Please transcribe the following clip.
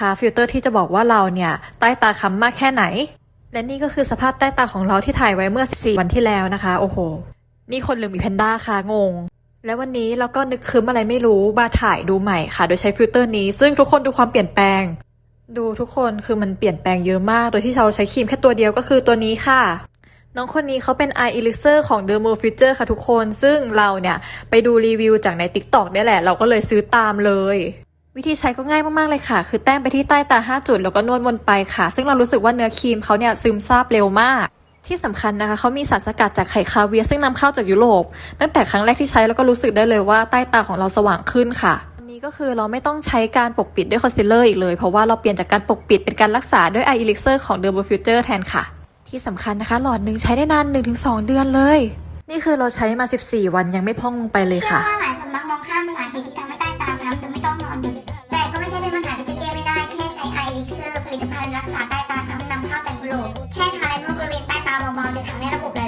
ค่ะฟิลเตอร์ที่จะบอกว่าเราเนี่ยใต้ตาค้ำมากแค่ไหน และนี่ก็คือสภาพใต้ตาของเราที่ถ่ายไว้เมื่อ 4 วันที่แล้วนะคะ โอ้โห นี่คนหรือมีแพนด้าค่ะงง แล้ววันนี้เราก็นึกคืมอะไรไม่รู้มาถ่ายดูใหม่ค่ะ โดยใช้ฟิลเตอร์นี้ ซึ่งทุกคนดูความเปลี่ยนแปลง ดูทุกคนคือมันเปลี่ยนแปลงเยอะมาก โดยที่เราใช้ครีมแค่ตัวเดียวก็คือตัวนี้ค่ะน้องคนนี้เขาเป็น Eye Elixir ของ Dermo Future ค่ะทุกคน ซึ่งเราเนี่ยไปดูรีวิวจากใน TikTok เนี่ยแหละ เราก็เลยซื้อตามเลย วิธีใช้ก็ง่ายมาก ๆ เลยค่ะ คือแต้มไปที่ใต้ตา 5 จุด แล้วก็นวดวนไปค่ะ ซึ่งเรารู้สึกว่าเนื้อครีมเขาเนี่ยซึมซาบเร็วมาก ที่สำคัญนะคะ เขามีสารสกัดจากไข่คาเวียร์ซึ่งนำเข้าจากยุโรป ตั้งแต่ครั้งแรกที่ใช้แล้วก็รู้สึกได้เลยว่าใต้ตาของเราสว่างขึ้นค่ะอันนี้ก็คือเราไม่ต้องใช้การปกปิดด้วยคอนซีลเลอร์อีกเลย เพราะว่าเราเปลี่ยนจากการปกปิดเป็นการรักษาด้วย Eye Elixir ของ Dermo Future แทนค่ะ ที่สำคัญนะคะ หลอดหนึ่งใช้ได้นาน 1-2 เดือนเลย นี่คือเราใช้มา 14 วันยังไม่พองลงไปเลยเชื่อค่ะว่าหลายคนมักมองข้ามสาเหตุที่ทำให้ใต้ตาค้ำโดยไม่ต้อง เอผลิตภัณฑ์รักษาใต้ตาทั้งนำเข้าจากยุโรปแค่ทาไลเมอร์บริเวณใต้ตาเบาๆจะทำให้ระบบ